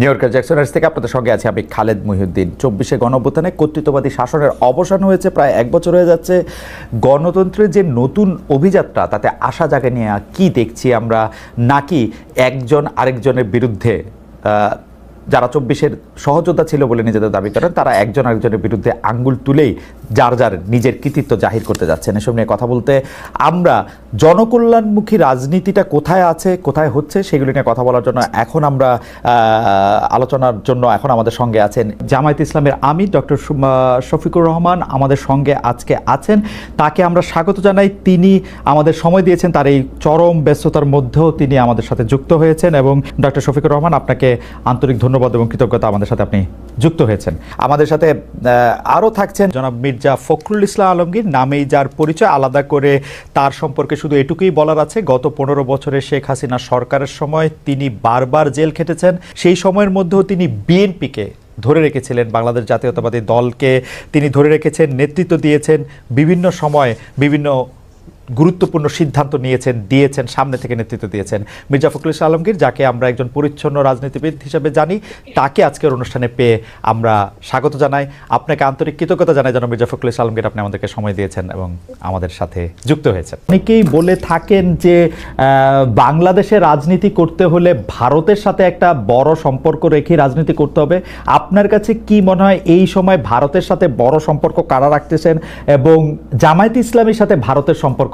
New ইয়র্কের জ্যাকসনার্স থেকে আপনাদের সঙ্গে আছে আমি খালেদ মহিউদ্দিন। চব্বিশে গণঅভ্যুত্থানে কর্তৃত্ববাদী শাসনের অবসান হয়েছে, প্রায় এক বছর হয়ে যাচ্ছে। গণতন্ত্রের যে নতুন অভিযাত্রা, তাতে আশা জাগে নিয়ে কি দেখছি আমরা? নাকি একজন আরেকজনের বিরুদ্ধে যারা চব্বিশের সহযোদ্ধা ছিল বলে নিজেদের দাবি করেন, তারা একজন আরেকজনের বিরুদ্ধে আঙ্গুল তুলেই যার যার নিজের কৃতিত্ব জাহির করতে যাচ্ছেন। এসব নিয়ে কথা বলতে আমরা জনকল্যাণমুখী রাজনীতিটা কোথায় আছে, কোথায় হচ্ছে সেগুলি নিয়ে কথা বলার জন্য এখন আমরা আলোচনার জন্য এখন আমাদের সঙ্গে আছেন জামায়াত ইসলামের আমির ডক্টর শফিকুর রহমান আমাদের সঙ্গে আজকে আছেন। তাকে আমরা স্বাগত জানাই। তিনি আমাদের সময় দিয়েছেন, তার এই চরম ব্যস্ততার মধ্যেও তিনি আমাদের সাথে যুক্ত হয়েছেন এবং ডক্টর শফিকুর রহমান আপনাকে আন্তরিক ধন্যবাদ এবং কৃতজ্ঞতা আমাদের সাথে আপনি যুক্ত হয়েছেন। আমাদের সাথে আরও থাকছেন জনাব মির্জা ফখরুল ইসলাম আলমগীর। নামেই যার পরিচয়, আলাদা করে তার সম্পর্কে শুধু এটুকুই বলার আছে। গত পনেরো বছরে শেখ হাসিনা সরকারের সময় তিনি বারবার জেল খেটেছেন। সেই সময়ের মধ্যেও তিনি বিএনপিকে ধরে রেখেছিলেন। বাংলাদেশ জাতীয়তাবাদী দলকে তিনি ধরে রেখেছেন, নেতৃত্ব দিয়েছেন। বিভিন্ন সময় বিভিন্ন গুরুত্বপূর্ণ সিদ্ধান্ত নিয়েছেন, দিয়েছেন, সামনে থেকে নেতৃত্ব দিয়েছেন মির্জা ফখরুল ইসলাম আলমগীর, যাকে আমরা একজন পরিচ্ছন্ন রাজনীতিবিদ হিসেবে জানি। তাকে আজকের অনুষ্ঠানে পেয়ে আমরা স্বাগত জানাই। আপনাকে আন্তরিক কৃতজ্ঞতা জানাই যেন মির্জা ফখরুল ইসলাম আলমগীর আপনি আমাদেরকে সময় দিয়েছেন এবং আমাদের সাথে যুক্ত হয়েছেন। অনেকেই বলে থাকেন যে বাংলাদেশে রাজনীতি করতে হলে ভারতের সাথে একটা বড় সম্পর্ক রেখে রাজনীতি করতে হবে। আপনার কাছে কি মনে হয় এই সময় ভারতের সাথে বড় সম্পর্ক কারা রাখতেছেন এবং জামায়াত ইসলামের সাথে ভারতের সম্পর্ক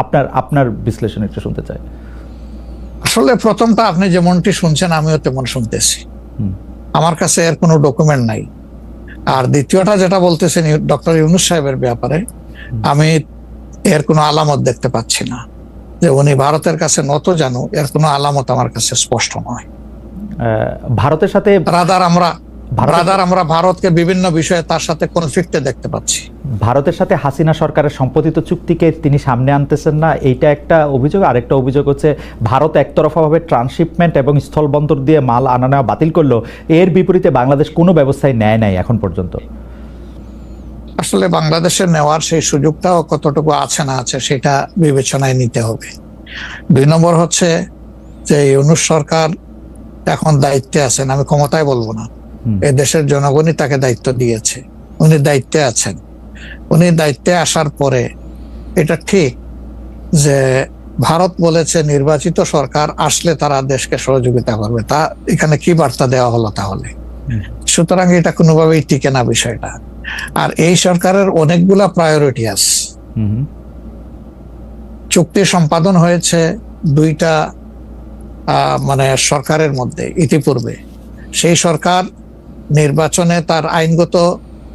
আপনার আপনার বিশ্লেষণ একটু শুনতে চাই। আসলে প্রথমটা আপনি যেমনটি শুনছেন আমিও তেমন শুনতেছি। আমার কাছে এর কোনো ডকুমেন্ট নাই। আর দ্বিতীয়টা যেটা বলতেছেন ডক্টর ইউনুস সাহেবের ব্যাপারে আমি এর কোনো আলামত দেখতে পাচ্ছি না। যে উনি ভারতের কাছে নত জানো এর কোনো আলামত আমার কাছে স্পষ্ট নয়। ভারতের সাথে রাদার আমরা রাদার আমরা ভারতকে বিভিন্ন বিষয়ে তার সাথে কনফ্লিক্টে দেখতে পাচ্ছি। ভারতের সাথে হাসিনা সরকারের সম্পাদিত চুক্তিকে তিনি সামনে আনতেছেন না এইটা একটা অভিযোগ। আরেকটা অভিযোগ হচ্ছে ভারত একতরফাভাবে ট্রান্সশিপমেন্ট এবং স্থলবন্দর দিয়ে মাল আনা নেওয়া বাতিল করল এর বিপরীতে বাংলাদেশ কোনো ব্যবস্থায় নেয় নাই এখন পর্যন্ত। আসলে বাংলাদেশের নেওয়ার সেই সুযোগটাও কতটুকু আছে না আছে সেটা বিবেচনায় নিতে হবে। দুই নম্বর হচ্ছে যে ইউনুস সরকার এখন দায়িত্বে আছেন আমি ক্ষমতায় বলব না। এ দেশের জনগণই তাকে দায়িত্ব দিয়েছে উনি দায়িত্বে আছেন। উনি দায়িত্বে আসার পরে এটা ঠিক যে ভারত বলেছে নির্বাচিত সরকার আসলে তারা দেশকে সহযোগিতা করবে। তা এখানে কি বার্তা দেওয়া হলো তাহলে? সুতরাং এটা কোনোভাবেই টিকে না বিষয়টা। আর এই সরকারের অনেকগুলা প্রায়োরিটি আছে। চুক্তি সম্পাদন হয়েছে দুইটা মানে সরকারের মধ্যে ইতিপূর্বে। সেই সরকার নির্বাচনে তার আইনগত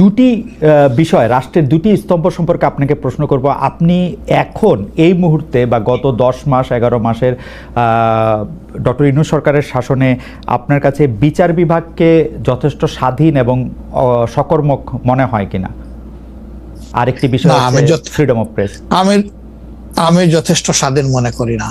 দুটি বিষয় রাষ্ট্রের দুটি স্তম্ভ সম্পর্কে আপনাকে প্রশ্ন করব। আপনি এখন এই মুহূর্তে বা গত দশ মাস এগারো মাসের ডক্টর ইনু সরকারের শাসনে আপনার কাছে বিচার বিভাগকে যথেষ্ট স্বাধীন এবং সকর্মক মনে হয় কিনা? আরেকটি বিষয় ফ্রিডম অফ প্রেস আমি আমি যথেষ্ট স্বাধীন মনে করি না।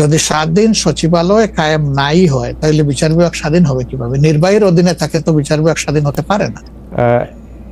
যদি স্বাধীন সচিবালয় কায়েম নাই হয়, তাহলে বিচার বিভাগ স্বাধীন হবে কীভাবে? নির্বাহীর অধীনে থাকে তো বিচার বিভাগ স্বাধীন হতে পারে না।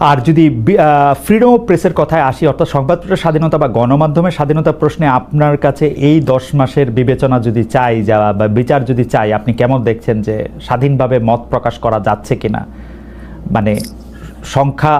আর যদি ফ্রিডম অফ প্রেসের কথায় আসি অর্থাৎ সংবাদপত্রের স্বাধীনতা বা গণমাধ্যমের স্বাধীনতা প্রশ্নে আপনার কাছে এই দশ মাসের বিবেচনা যদি চাই যা বা বিচার যদি চাই আপনি কেমন দেখছেন যে স্বাধীনভাবে মত প্রকাশ করা যাচ্ছে কিনা? মানে সংখ্যা